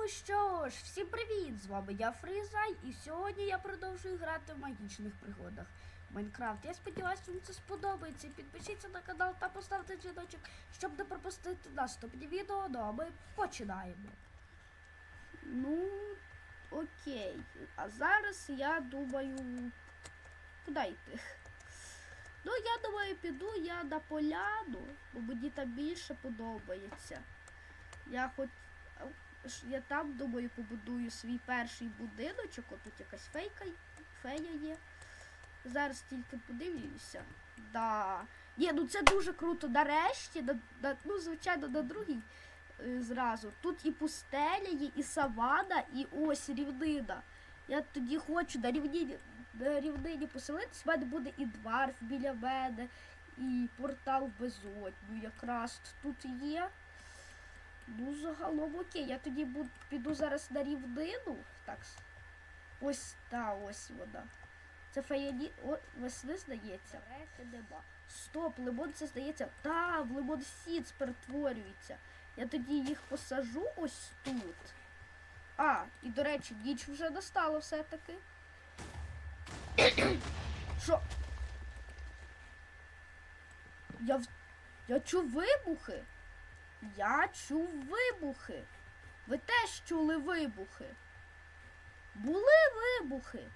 Ну що ж, всім привіт! З вами я Фрізай, і сьогодні я продовжую грати в магічних пригодах Майнкрафт. Я сподіваюся, вам це сподобається. Підпишіться на канал та поставте дзвіночок, щоб не пропустити наступні відео. Ну а ми починаємо. Ну, окей. А зараз я думаю. Куди йти? Ну, я думаю, піду я на поляну, бо мені там більше подобається. Я хоч я там, думаю, побудую свій перший будиночок. От тут якась фейка, фея є. Зараз тільки подивлюся. Да. Ні, ну це дуже круто. Нарешті, на, на, ну, звичайно, на другій е, зразу. Тут і пустеля є, і савана, і ось рівнина. Я тоді хочу на рівнині, на рівнині поселитись. У мене буде і дварф біля мене, і портал в безодню якраз тут є. Ну, загалом окей. Я тоді буду, піду зараз на рівнину. Так. Ось та ось вона. Це феєні. О, весни здається. Стоп, лимон це здається. Та, в лимон сіц перетворюється. Я тоді їх посажу ось тут. А, і до речі, ніч вже настала все-таки. Що? Я, в- я чув вибухи. Я чув вибухи. Ви теж чули вибухи. Були вибухи.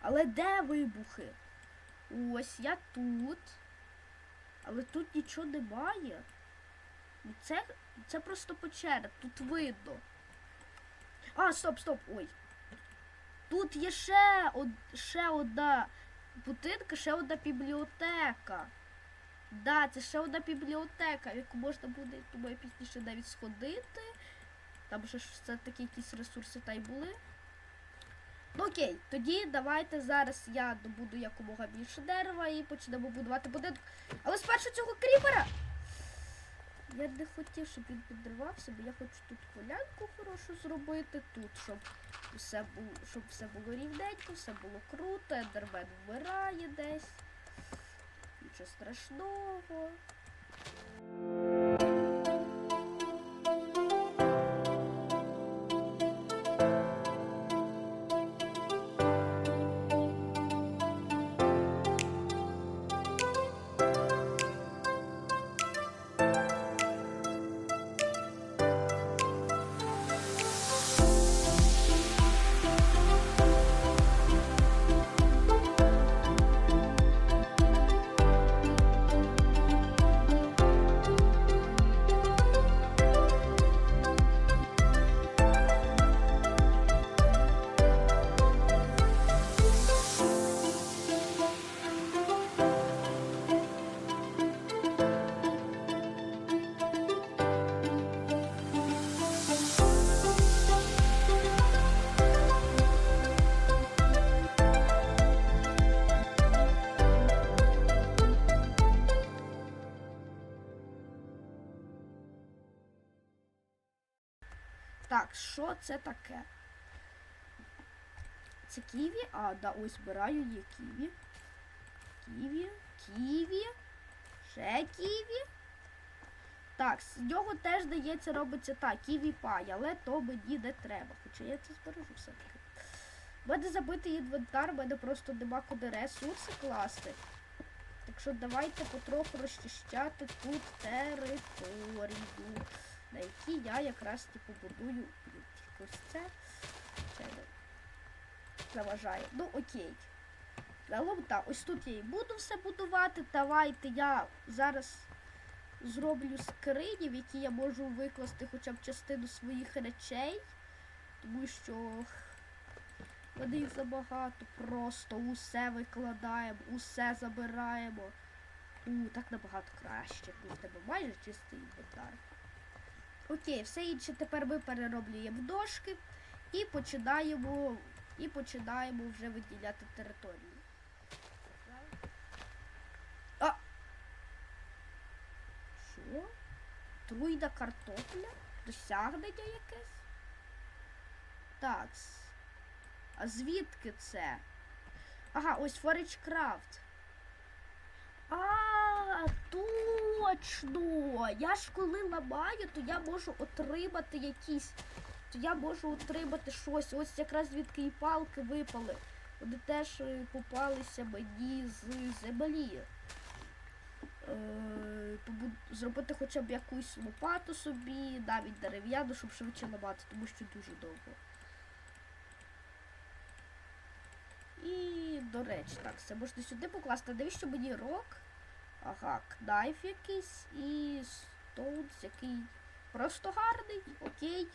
Але де вибухи? Ось я тут. Але тут нічого немає. Ну, Це, це просто печера, тут видно. А, стоп, стоп, ой. Тут є ще, од, ще одна будинка, ще одна бібліотека. Да, це ще одна бібліотека, яку можна буде, думаю, пізніше навіть сходити. Там же ж все-таки якісь ресурси та й були. Ну окей, тоді давайте зараз я добуду якомога більше дерева і почнемо будувати будинок. Але спершу цього кріпера! Я не хотів, щоб він підривався, бо я хочу тут полянку хорошу зробити, тут, щоб все було, щоб все було рівненько, все було круто, ендермен вмирає десь. Нічого страшного. Що це таке? Це ківі? А, да, ось збираю є ківі. Ківі, ківі, ще ківі. Так, з нього теж дається, робиться так, ківі пай, але то мені не треба. Хоча я це збережу все-таки. У забитий інвентар, мене просто нема куди ресурси класти. Так що давайте потроху розчищати тут територію на якій я якраз будую блін, тільки ось це. Це заважає. Ну окей. Загалом так, ось тут я і буду все будувати. Давайте я зараз зроблю скрині, в які я можу викласти хоча б частину своїх речей. Тому що в мене їх забагато. Просто усе викладаємо, усе забираємо. У, так набагато краще. В тебе майже чистий інвентар. Окей, все інше тепер ми перероблюємо в дошки і починаємо, і починаємо вже виділяти територію. А! Що? Труйна картопля? Досягнення якесь? Так. А звідки це? Ага, ось Forage Craft. А, точно! Я ж коли ламаю, то я можу отримати якісь то я можу отримати щось. Ось якраз звідки і палки випали. Вони теж е, попалися мені з землі. Е, зробити хоча б якусь лопату собі, навіть дерев'яну, щоб швидше ламати, тому що дуже довго. І, до речі, так, це можна сюди покласти. Навіщо мені рок? Ага, кнайф якийсь і стоунс, який просто гарний, окей.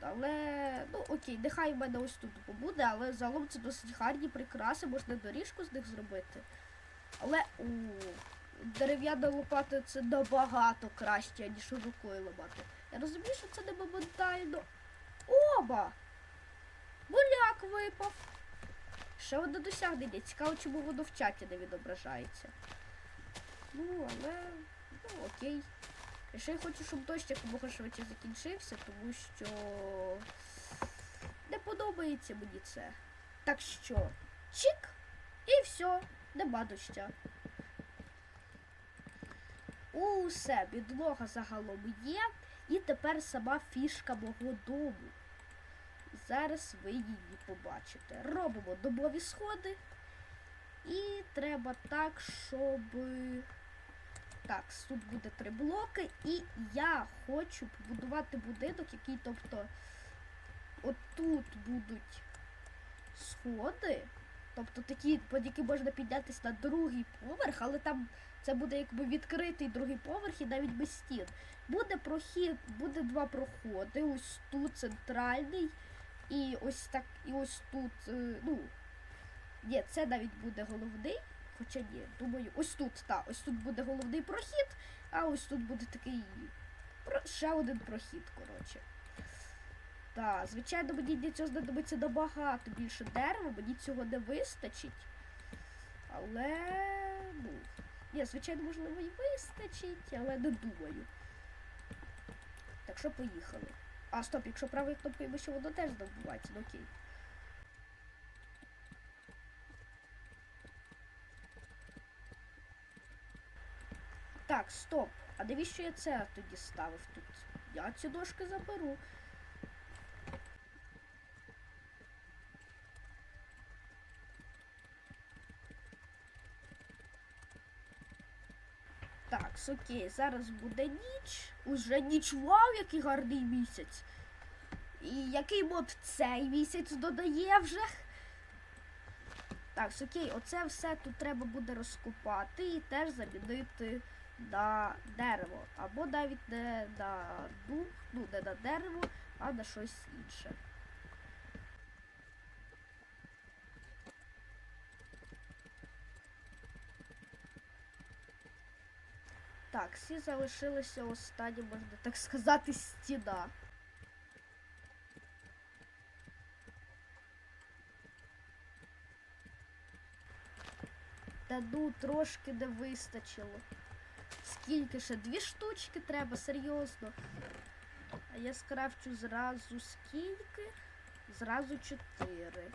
Але, ну окей, нехай в мене ось тут побуде, але загалом це досить гарні прикраси, можна доріжку з них зробити. Але о, дерев'яна лопата це набагато краще, ніж рукою ламати. Я розумію, що це не моментально. Оба! Буряк випав. Ще одне досягнення. Цікаво, чому воно в чаті не відображається. Ну, але ну окей. І ще я хочу, щоб дощ якомога швидше закінчився, тому що не подобається мені це. Так що, чик, і все, нема доща. Усе, підлога загалом є. І тепер сама фішка мого дому. Зараз ви її побачите. Робимо домові сходи. І треба так, щоб. Так, тут буде три блоки. І я хочу побудувати будинок, який, тобто, отут будуть сходи. Тобто такі, під які можна піднятися на другий поверх, але там це буде якби відкритий другий поверх і навіть без стін. Буде прохід, буде два проходи. Ось тут центральний. І ось так, і ось тут, е, ну, ні, це навіть буде головний. Хоча ні, думаю, ось тут, так, ось тут буде головний прохід, а ось тут буде такий ще один прохід, коротше. Так, звичайно, мені для цього знадобиться набагато більше дерева, мені цього не вистачить. Але, ну, ні, звичайно, можливо, і вистачить, але не думаю. Так що поїхали. А, стоп, якщо правою кнопкою миші, воно теж добувається, ну окей. Так, стоп. А навіщо я це тоді ставив тут? Я ці дошки заберу. Так, окей, зараз буде ніч. Уже ніч. Вау, який гарний місяць. І який мод цей місяць додає вже? Так, окей, оце все тут треба буде розкопати і теж замінити на дерево. Або навіть не на дуб, ну не на дерево, а на щось інше. Так, всі залишилися останні, можна так сказати, стіна. Та ну трошки не вистачило. Скільки ще? Дві штучки треба, серйозно. А я скрафчу зразу скільки? Зразу чотири.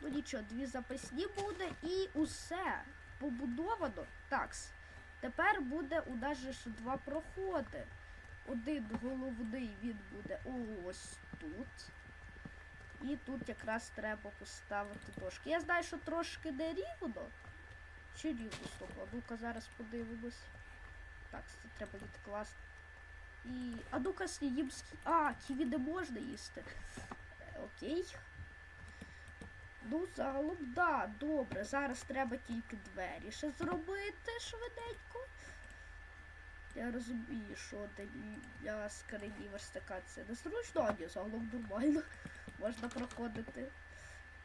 Ну нічого, дві запасні буде і усе побудовано. Такс. Тепер буде у два проходи. Один головний він буде ось тут. І тут якраз треба поставити дошки. Я знаю, що трошки не рівно. Чи рівно? А ну-ка зараз подивимось. Так, це треба відкласти. І. А ну-ка їм. А, ківі не можна їсти. Е, Окей. Ну, загалом, да, добре. Зараз треба тільки двері ще зробити швиденько. Я розумію, що для скрині верстака це незручно, а ні, загалом нормально. Можна проходити.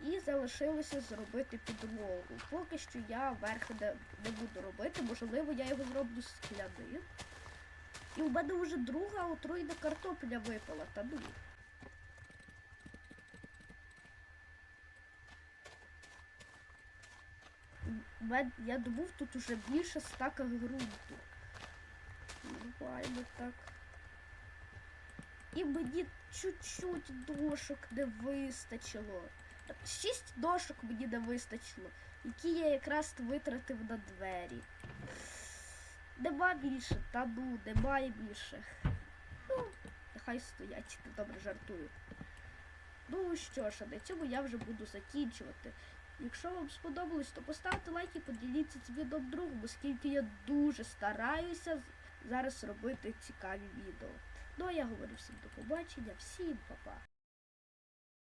І залишилося зробити підлогу. Поки що я верх не, не буду робити, можливо, я його зроблю з скляни. І у мене вже друга отруйна картопля випала, та ну. У мен- Я думав, тут уже більше стака ґрунту. Нормально так. І мені чуть-чуть дошок не вистачило. Шість дошок мені не вистачило, які я якраз витратив на двері. Нема більше, та ну, немає більше. Ну, хай стоять, добре жартую. Ну що ж, а на цьому я вже буду закінчувати. Якщо вам сподобалось, то поставте лайк і поділіться цим відео другом, оскільки я дуже стараюся зараз робити цікаві відео. Ну а я говорю всім до побачення, всім па-па.